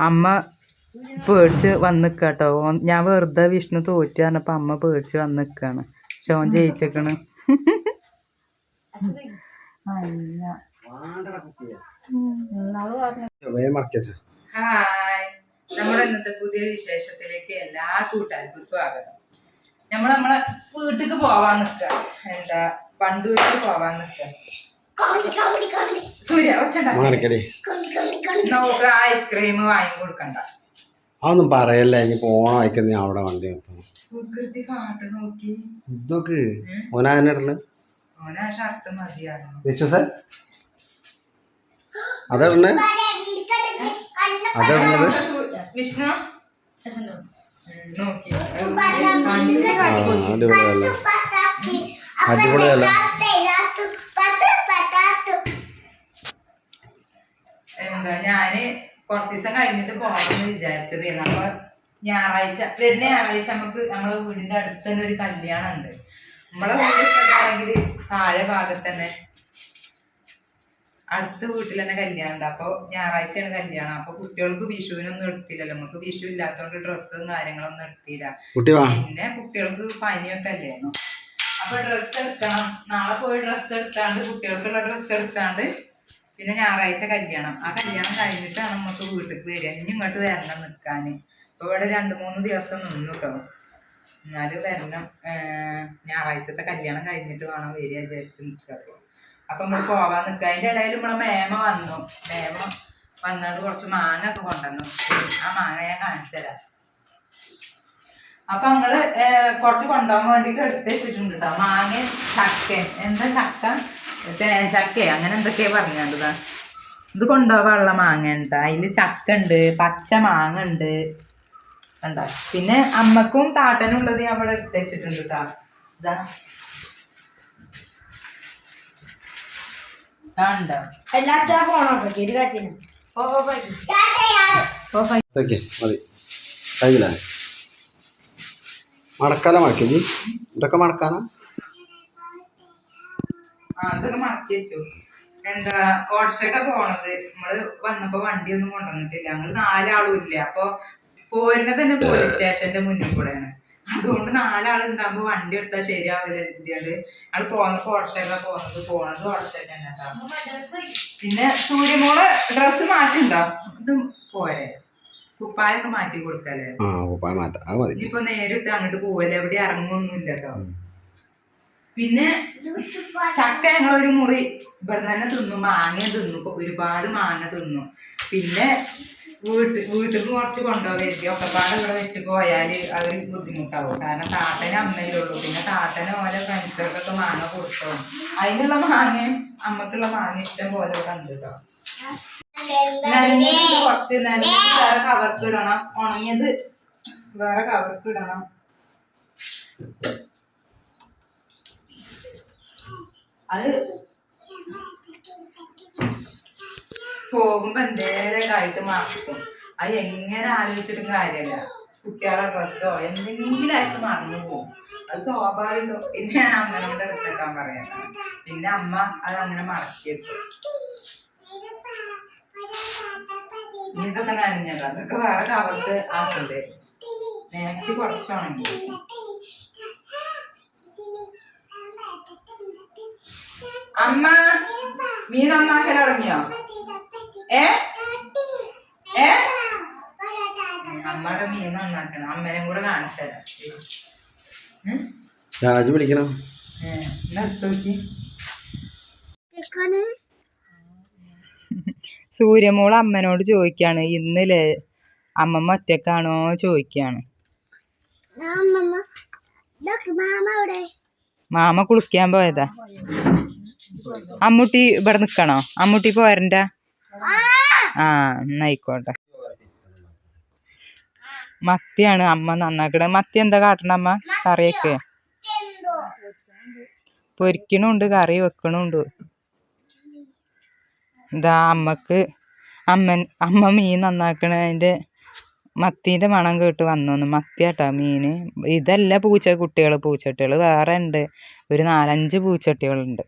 അമ്മ പേടിച്ച് വന്ന് നിൽക്കാട്ടോ ഞാൻ വെറുതെ വിഷ്ണു തോറ്റു പറഞ്ഞപ്പോൾ അമ്മ പേടിച്ച് വന്ന് നിൽക്കാണ് പക്ഷെ ഓൻ ജയിച്ചേക്കണ്. ഹായ്. നമ്മുടെ ഇന്നത്തെ പുതിയ വിശേഷത്തിലേക്ക് എല്ലാ കൂട്ടുകാർക്കും സ്വാഗതം. നമ്മൾ നമ്മളെ വീട്ടിക്ക് പോവാൻ നിൽക്കുക എന്താ പണ്ടൂരിക്ക് പോവാൻ നിൽക്കുക സൂര്യ ഒച്ചണ്ട നമുക്ക് ഐസ്ക്രീം വാങ്ങി കൊടുക്കണ്ട. അതൊന്നും പറയല്ല ഇനി പോണ വയ്ക്കുന്ന അവിടെ വണ്ടി കാട്ട് നോക്കി. നോക്ക് ഓനാനിടൽ ഓനാ വിശ്വസ? അതെടണേ അതെടണത് വിഷ്ണു? നോക്കി. അടിപൊളിയല്ല? അടിപൊളിയല്ല? എന്താ ഞാൻ കുറച്ച് ദിവസം കഴിഞ്ഞിട്ട് പോകണമെന്ന് വിചാരിച്ചത്. അപ്പൊ ഞായറാഴ്ച വരുന്ന ഞായറാഴ്ച നമുക്ക് നമ്മളെ വീടിന്റെ അടുത്ത് തന്നെ ഒരു കല്യാണം ഉണ്ട് നമ്മളെ വീട്ടിലാണെങ്കിൽ താഴെ ഭാഗത്ത് തന്നെ അടുത്ത വീട്ടിൽ തന്നെ കല്യാണം ഉണ്ട് അപ്പോൾ ഞായറാഴ്ചയാണ് കല്യാണം. അപ്പോൾ കുട്ടികൾക്ക് വിഷുവിനൊന്നും എടുത്തില്ലല്ലോ നമുക്ക് വിഷു ഇല്ലാത്തതുകൊണ്ട് ഡ്രസ്സും കാര്യങ്ങളൊന്നും എടുത്തില്ല പിന്നെ കുട്ടികൾക്ക് പനിയൊക്കെ അല്ലായിരുന്നു അപ്പൊ ഡ്രസ്സ് എടുക്കണം. നാളെ പോയി ഡ്രസ്സ് എടുത്താണ്ട് കുട്ടികൾക്കുള്ള ഡ്രസ്സ് എടുത്താണ്ട് പിന്നെ ഞായറാഴ്ച കല്യാണം. ആ കല്യാണം കഴിഞ്ഞിട്ടാണ് നമുക്ക് വീട്ടിലേക്ക് വരിക. ഇനി ഇങ്ങോട്ട് വരണം നിൽക്കാന്. ഇപ്പൊ ഇവിടെ രണ്ട് മൂന്ന് ദിവസം നിന്നു കേട്ടോ എന്നാലും വരണം. ഞായറാഴ്ചത്തെ കല്യാണം കഴിഞ്ഞിട്ട് വേണം വരിക വിചാരിച്ച് നിൽക്കുക അപ്പൊ നമ്മൾ പോവാൻ നിൽക്കുക അതിന്റെ ഇടയിൽ നമ്മളെ മേമ വന്നു. മേമ വന്നിട്ട് കുറച്ച് മാങ്ങ ഒക്കെ കൊണ്ടുവന്നു. ആ മാങ്ങ ഞാൻ കാണിച്ചു തരാം. അപ്പൊ നമ്മൾ കുറച്ച് കൊണ്ടുപോകാൻ വേണ്ടിട്ട് എടുത്ത് വെച്ചിട്ടുണ്ട് കേട്ടോ മാങ്ങ ചക്ക എന്താ ചക്ക? ചക്ക അങ്ങനെ എന്തൊക്കെയാ പറഞ്ഞത് ഇത് കൊണ്ടുപോകാനുള്ള മാങ്ങ ഉണ്ട്. അതിൽ ചക്ക ഉണ്ട് പച്ച മാങ്ങ ഉണ്ട് കണ്ടോ? പിന്നെ അമ്മക്കും താട്ടനും ഉള്ളത് ഞാൻ അവിടെ എടുത്ത് വെച്ചിട്ടുണ്ട് കേട്ടോ ഇതാ. മടക്കാല മടക്കി. നീ ഇതൊക്കെ മടക്കാനാ? അതൊക്കെ മടക്കി വെച്ചു. എന്താ ഓട്ടോഷൊക്കെ പോണത്. നമ്മൾ വന്നപ്പോ വണ്ടിയൊന്നും കൊണ്ടുവന്നിട്ടില്ല. ഞങ്ങൾ നാലാളും ഇല്ല? അപ്പൊ പോരുന്നത് തന്നെ പോലീസ് സ്റ്റേഷന്റെ മുന്നിൽ കൂടെയാണ്. അതുകൊണ്ട് നാലാളുണ്ടാകുമ്പോ വണ്ടി എടുത്താൽ ശരിയാവില്ല എഴുതിയാണ്ട് ഞങ്ങൾ പോകുന്നത് ഓട്ടോഷൊക്കെ പോകുന്നത് പോണത് ഓട്ടോഷൊക്കെ തന്നെ പിന്നെ സൂര്യമോൾ ഡ്രസ്സ് മാറ്റിണ്ടോ ഇത് പോരെ. കുപ്പായൊക്കെ മാറ്റി കൊടുക്കല്ലേ? ഇനിയിപ്പോ നേരിട്ട് അങ്ങോട്ട് പോവല്ലേ? എവിടെ ഇറങ്ങുന്നില്ലല്ലോ പിന്നെ ചക്ക ഞങ്ങളൊരു മുറി ഇവിടെ തന്നെ തിന്നു മാങ്ങ തിന്നു ഒരുപാട് മാങ്ങ തിന്നു. പിന്നെ വീട്ടിൽ വീട്ടിൽ കുറച്ച് കൊണ്ടുപോകരുത്. ഒക്കെപ്പാട് ഇവിടെ വെച്ച് പോയാൽ അവർ ബുദ്ധിമുട്ടാവും. കാരണം താത്തനെ അമ്മയിലുള്ളൂ. പിന്നെ താത്തനെ ഓരോ ഫ്രണ്ട്സുകൾക്കൊക്കെ മാങ്ങ കൊടുത്തോ അതിനുള്ള മാങ്ങയും അമ്മക്കുള്ള മാങ്ങ ഇഷ്ടം പോലെ ഇവിടെ കുറച്ച് നനഞ്ഞത് വേറെ കവർക്ക് ഇടണം. ഉണങ്ങിയത് വേറെ കവർക്ക് ഇടണം. അത് പോകുമ്പോ എന്തേലൊക്കെ ആയിട്ട് മറക്കും. അത് എങ്ങനെ ആലോചിച്ചിട്ടും കാര്യമല്ല കുട്ടികളെ ഡ്രസ്സോ എന്തെങ്കിലും ആയിട്ട് മറന്നു പോകും. അത് സ്വാഭാവികം. പിന്നെ ഞാൻ അമ്മനോട് എടുത്തേക്കാൻ പറയാം. പിന്നെ അമ്മ അത് അങ്ങനെ മടക്കിയെടുക്കും ഇനി ഇതൊക്കെ നനഞ്ഞത് അതൊക്കെ വേറെ കവർക്ക് ആക്കണ്ടേ? മാക്സി കുറച്ചുണങ്ങി അമ്മ മീൻ നന്നാക്കൽ തുടങ്ങിയോ ഏ? ഏ? അമ്മയുടെ മീൻ നന്നാക്കണം. അമ്മേനെ കൂടെ കാണിച്ചു തരാം? രാജു വിളിക്കണം. സൂര്യമോൾ അമ്മനോട് ചോദിക്കാണ് ഇന്നലെ അമ്മമ്മ ഒറ്റക്കാണോ ചോദിക്കാണ്. മാമ അവിടെ. മാമ കുളിക്കാൻ പോയതാ. അമ്മൂട്ടി ഇവിടെ നിക്കണോ? അമ്മൂട്ടി പോരണ്ട ആ എന്നായിക്കോട്ടെ മത്തിയാണ് അമ്മ നന്നാക്കണ മത്തി എന്താ കാട്ടണ അമ്മ? കറിയൊക്കെ. പൊരിക്കണുണ്ട് കറി വെക്കണുണ്ട്. ഇതാ അമ്മയ്ക്ക് അമ്മൻ അമ്മ മീൻ നന്നാക്കണതിന്റെ മത്തീന്റെ മണം കേട്ട് വന്നു മത്തിയാട്ടോ മീൻ. ഇതല്ല പൂച്ച കുട്ടികൾ പൂച്ചട്ടികൾ വേറെ ഉണ്ട്. ഒരു നാലഞ്ച് പൂച്ചട്ടികളുണ്ട്.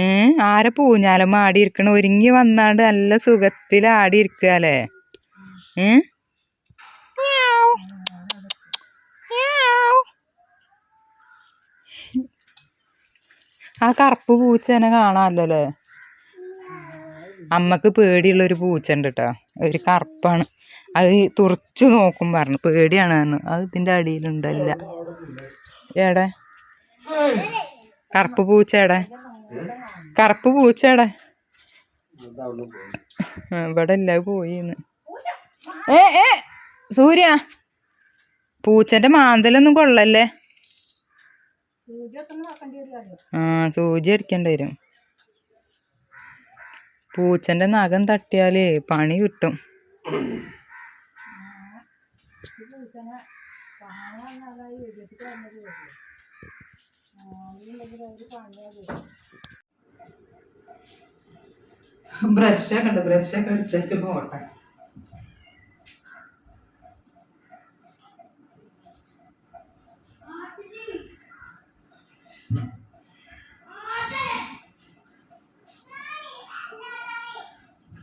ഏ ആരെ പൂഞ്ഞാലും ആടി ഇരിക്കണ ഒരുങ്ങി വന്നാണ്ട് നല്ല സുഖത്തിൽ ആടി ഇരിക്കുക അല്ലേ. ആ കറുപ്പ് പൂച്ചേനെ കാണാമല്ലോ അല്ലേ? അമ്മയ്ക്ക് പേടിയുള്ള ഒരു പൂച്ച ഉണ്ട് കേട്ടോ ഒരു കറുപ്പാണ്. അത് തുറച്ചു നോക്കും പറഞ്ഞു. പേടിയാണ് എന്ന് അത് ഇതിന്റെ അടിയിലുണ്ടല്ല. എടെ കറുപ്പ് പൂച്ച എടെ കറുപ്പ് പൂച്ചയുടെ ഇവിടെ ഇല്ല പോയി പോയിന്ന്. ഏ ഏ സൂര്യ പൂച്ചന്റെ മാന്തലൊന്നും കൊള്ളല്ലേ? ആ സൂചി അടിക്കേണ്ടി വരും. പൂച്ചന്റെ നഖം തട്ടിയാലേ പണി കിട്ടും. ബ്രഷൊക്കെ ഉണ്ട് ബ്രഷൊക്കെ എടുത്ത് വെച്ച് പോട്ടെ.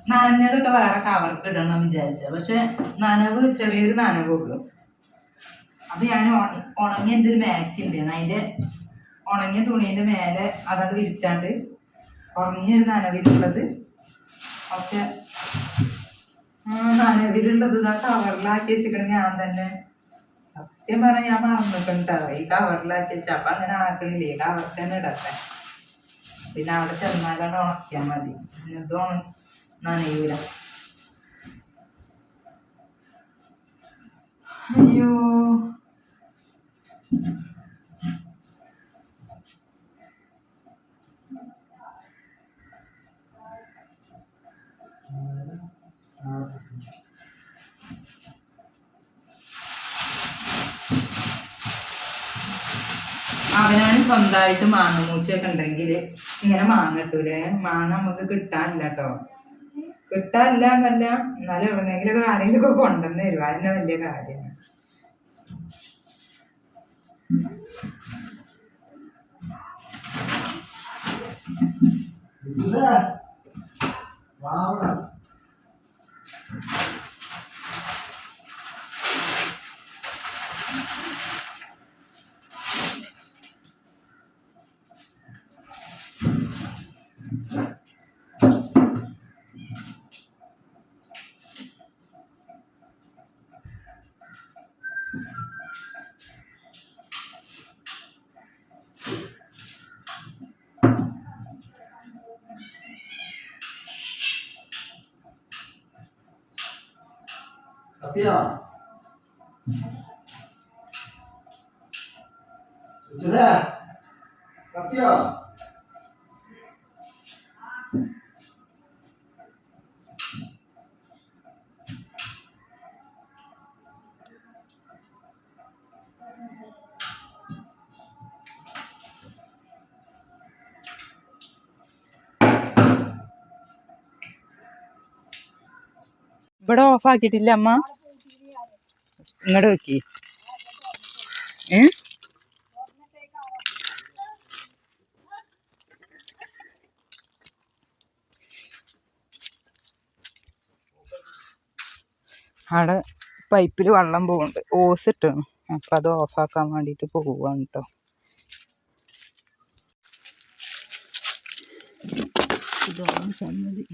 നനഞ്ഞതൊക്കെ വേറെ കവർക്ക് ഇടണം വിചാരിച്ച. പക്ഷെ നനവ് ചെറിയൊരു നനവുള്ളൂ അപ്പൊ ഞാൻ ഉണങ്ങി എന്റെ ഒരു മാക്സി ഉണ്ട് അതിന്റെ ഉണങ്ങിയ തുണീന്റെ മേലെ അതങ്ങ് വിരിച്ചാണ്ട് ഉറങ്ങിയൊരു നനവിലുള്ളത്. ഒക്കെ നനവിലുള്ളത് ഇതാ കവറിലാക്കി വെച്ചിക്കണ ഞാൻ തന്നെ. സത്യം പറഞ്ഞാൽ ഞാൻ മറന്നിട്ടുണ്ടോ ഈ കവറിലാക്കി വെച്ചാൽ അപ്പം അങ്ങനെ ആക്കണില്ലേ? കവർ തന്നെ ഇടത്തെ പിന്നെ അവിടെ ചെന്നാലാണ് ഉണക്കിയാൽ മതി. ഇത് നനയൂല. അയ്യോ. അവനാണ് സ്വന്തമായിട്ട് മാങ്ങ മൂച്ചൊക്കെ ഉണ്ടെങ്കിൽ ഇങ്ങനെ മാങ്ങ കിട്ടൂലേ മാങ്ങ നമുക്ക് കിട്ടാനില്ല കേട്ടോ കിട്ടാനില്ല എന്നല്ല എന്നാലും എവിടെന്നെങ്കിലൊക്കെ ആരെങ്കിലുമൊക്കെ കൊണ്ടുവന്ന് തരും അതിന്റെ വലിയ കാര്യമാണ് സത്യോ? സത്യോ? ഇവിടെ ഓഫ് ആക്കിയിട്ടില്ല അമ്മ? ഇങ്ങോട്ട് വെക്കി. ഏ? അവിടെ പൈപ്പിൽ വെള്ളം പോകുന്നുണ്ട് ഓസ് ഇട്ടാണ്. അപ്പം അത് ഓഫാക്കാൻ വേണ്ടിയിട്ട് പോവാണ് കേട്ടോ ഇതാണ് സംഗതി.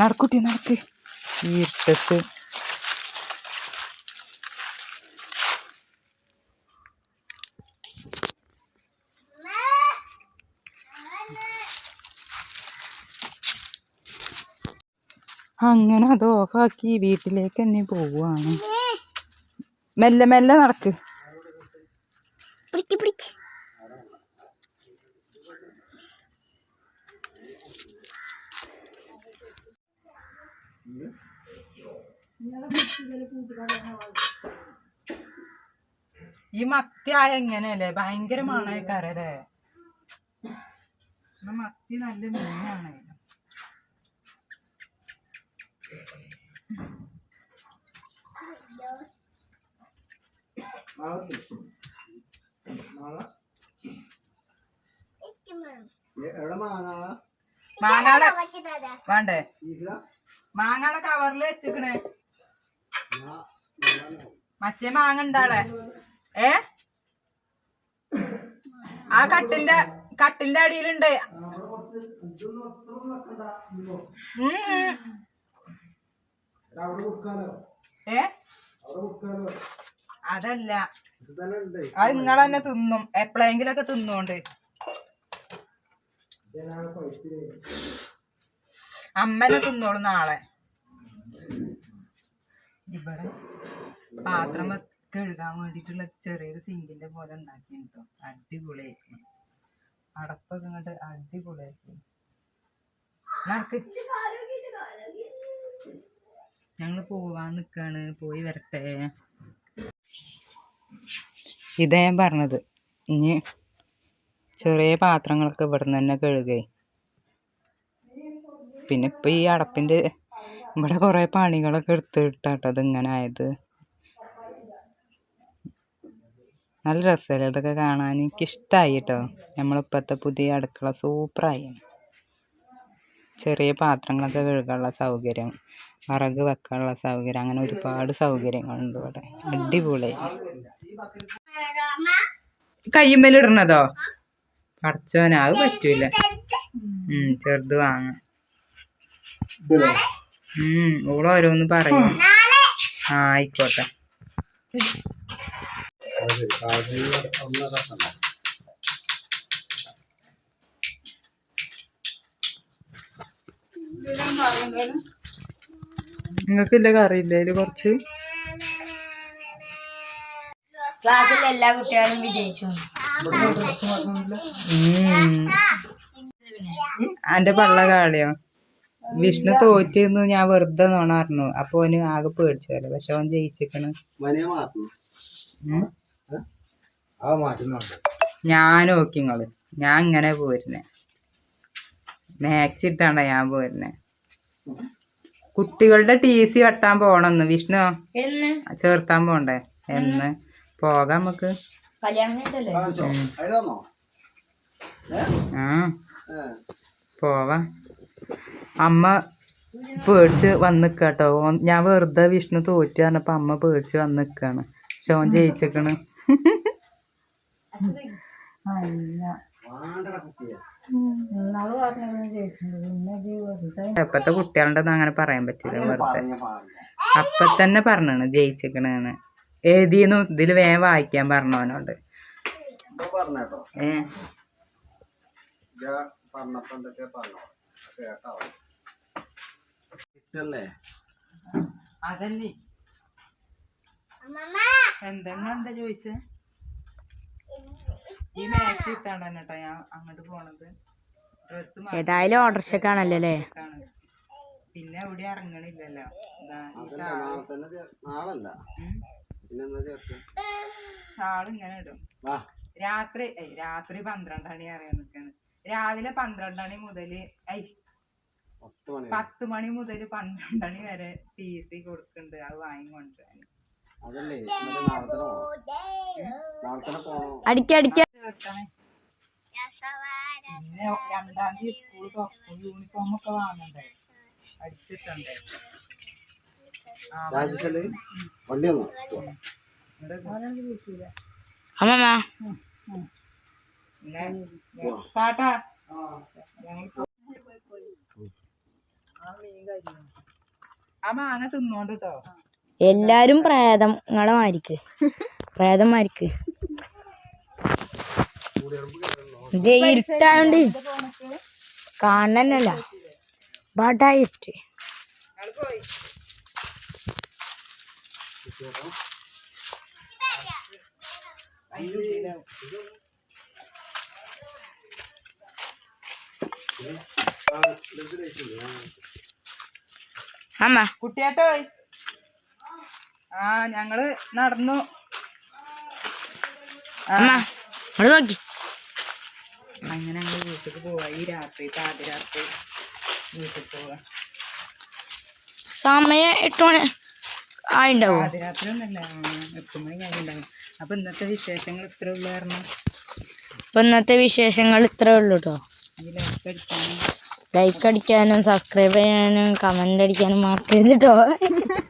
നടക്കുട്ടി നടക്ക്. ഈ ഇട്ടത്ത്. അങ്ങനെ അത് ഓഫാക്കി വീട്ടിലേക്ക് തന്നെ പോവാണ്. മെല്ലെ മെല്ലെ നടക്ക്. ഈ മത്തിയായ എങ്ങനെയല്ലേ? ഭയങ്കര മണക്കാരല്ലേ മത്തി നല്ല മീനാണ്. മാങ്ങാടെ വേണ്ടേ? മാങ്ങാടെ കവറിൽ വെച്ചിക്കണ്. മറ്റേ മാങ്ങ ഉണ്ടാളെ ഏ? ആ കട്ടിന്റെ കട്ടിന്റെ അടിയിലുണ്ട്. ഏ? അതല്ല. അത് നിങ്ങൾ തന്നെ തിന്നും. എപ്പോഴെങ്കിലൊക്കെ തിന്നോണ്ട്. അമ്മനെ തിന്നോളൂ നാളെ. ഇവിടെ പാത്രം കഴുകാൻ വേണ്ടിട്ടുള്ള ചെറിയൊരു സിങ്കിന്റെ പോലെ ഉണ്ടാക്കി കേട്ടോ അടിപൊളിയായിരിക്കും. അടപ്പൊക്കെ ഇങ്ങോട്ട് അടിപൊളിയായിരിക്കും. നടക്ക്. പോവാൻ നിക്കാണ്. പോയി വരട്ടെ. ഇതാ ഞാൻ പറഞ്ഞത്. ഇനി ചെറിയ പാത്രങ്ങളൊക്കെ ഇവിടെ നിന്ന് തന്നെ കഴുകേ. പിന്നെ ഇപ്പം ഈ അടപ്പിന്റെ ഇവിടെ കുറേ പണികളൊക്കെ എടുത്തിട്ടാട്ടോ ഇതിങ്ങനെ ആയത്. നല്ല രസമല്ലേ ഇതൊക്കെ കാണാൻ? എനിക്കിഷ്ടമായി കേട്ടോ നമ്മളിപ്പോഴത്തെ പുതിയ അടുക്കള സൂപ്പറായി. ചെറിയ പാത്രങ്ങളൊക്കെ കഴുകാനുള്ള സൗകര്യം വിറക് വെക്കാനുള്ള സൗകര്യം അങ്ങനെ ഒരുപാട് സൗകര്യങ്ങളുണ്ട് ഇവിടെ. അടിപൊളിയായി കയ്യുമ്മലിടണതോ? പടച്ചോന അത് പറ്റൂല. ചെറുത് വാങ്ങാം. ഓൾ ഓരോന്ന് പറയും. ആ ആയിക്കോട്ടെ. നിങ്ങൾക്കില്ല കറിയില്ലേ കുറച്ച്? ക്ലാസ്സിലെ എല്ലാ കുട്ടികളും വിജയിച്ചു. എന്റെ പള്ള കാളിയോ? വിഷ്ണു തോറ്റെന്ന് ഞാൻ വെറുതെ നോണ പറഞ്ഞു അപ്പൊ ഓന് ആകെ പേടിച്ചല്ലോ പക്ഷെ അവൻ ജയിച്ചിക്കണ്. ഞാൻ നോക്കി ഇങ്ങൾ. ഞാൻ ഇങ്ങനെ പോരുന്നെ. മാക്സ് ഇട്ടാണ്ട ഞാൻ പോരുന്നെ. കുട്ടികളുടെ ടി സി വെട്ടാൻ പോണെന്ന് വിഷ്ണു എന്ന്? ചേർത്താൻ പോണ്ടേ? എന്ന്? പോകാം നമുക്ക്. ആ. പോവാ. അമ്മ പേടിച്ച് വന്ന് നിൽക്കാട്ടോ ഞാൻ വെറുതെ വിഷ്ണു തോറ്റു പറഞ്ഞപ്പോൾ അമ്മ പേടിച്ച് വന്നിക്കാണ്. പക്ഷെ ഓൻ ജയിച്ചേക്കണ്. ഇപ്പത്തെ കുട്ടികളുടെ അങ്ങനെ പറയാൻ പറ്റില്ല വെറുതെ. അപ്പൊ തന്നെ പറഞ്ഞാണ് ജയിച്ചേക്കണെന്ന്. എഴുതിയെന്നു ഇതിൽ വേഗം വായിക്കാൻ പറഞ്ഞവനോട്. ഏ? പറഞ്ഞപ്പോ എന്തൊക്കെ പറഞ്ഞോ കേട്ടോ. ഇഷ്ടല്ലേ? അതല്ലേ എന്താ ചോദിച്ചേ? ഈ മാച്ച് ഇട്ടാണ് കേട്ടോ ഞാൻ അങ്ങോട്ട് പോണത്. ഡ്രസ് ഏതായാലും ഓർഡർഷക്കാണല്ലോ അല്ലേ? പിന്നെ എവിടെ ഇറങ്ങണില്ലല്ലോ. ഷാൾ ഇങ്ങനെ ഇടും. വാ. രാത്രി രാത്രി പന്ത്രണ്ട് മണി അറിയാൻ നിൽക്കാണ് രാവിലെ പന്ത്രണ്ട് മണി മുതൽ ഐ പത്ത് മണി മുതൽ പന്ത്രണ്ട് മണി വരെ ടി സി കൊടുക്കുന്നുണ്ട്. അത് വാങ്ങിക്കൊണ്ടുവരാൻ പിന്നെ രണ്ടാം തീയതി സ്കൂൾ തുറക്കും യൂണിഫോം ഒക്കെ വാങ്ങണ്ടേ? അടിച്ചിട്ടുണ്ടേ. ആ രാജേഷല്ലേ വണ്ടി വന്നോ അമ്മമ്മ പിന്നെ കാട്ടാ ഞങ്ങൾ പോ- ആ മാങ്ങ തിന്നോണ്ട് കേട്ടോ എല്ലാരും പ്രേതങ്ങളെ മാരിക്ക്. പ്രേതന്മാരിക്ക് ഇത് ഇരുട്ടായോണ്ട് കാണന്നല്ല ബടായിട്ട് അമ്മ കുട്ടിയാട്ടോ ആ ഞങ്ങൾ നടന്നു. അമ്മ അവിടെ നോക്കി. അങ്ങനെ ഞങ്ങൾ വീട്ടിൽ പോവാ. ഈ രാത്രി പാതിരാത്രി വീട്ടിൽ പോവാ. സമയം എട്ട് മണി ആയിണ്ടാവോ? പാതിരാത്രി ഒന്നല്ല എട്ട് മണി കഴിഞ്ഞിട്ടുണ്ടാവും അപ്പൊ ഇന്നത്തെ വിശേഷങ്ങൾ ഇത്ര ഉള്ളായിരുന്നു അപ്പൊ ഇന്നത്തെ വിശേഷങ്ങൾ ഇത്രേ ഉള്ളൂ കേട്ടോ ലൈഫ് അടിക്കാനും ലൈക്ക് അടിക്കാനും സബ്സ്ക്രൈബ് ചെയ്യാനും കമന്റ് അടിക്കാനും മറക്കരുത് കേട്ടോ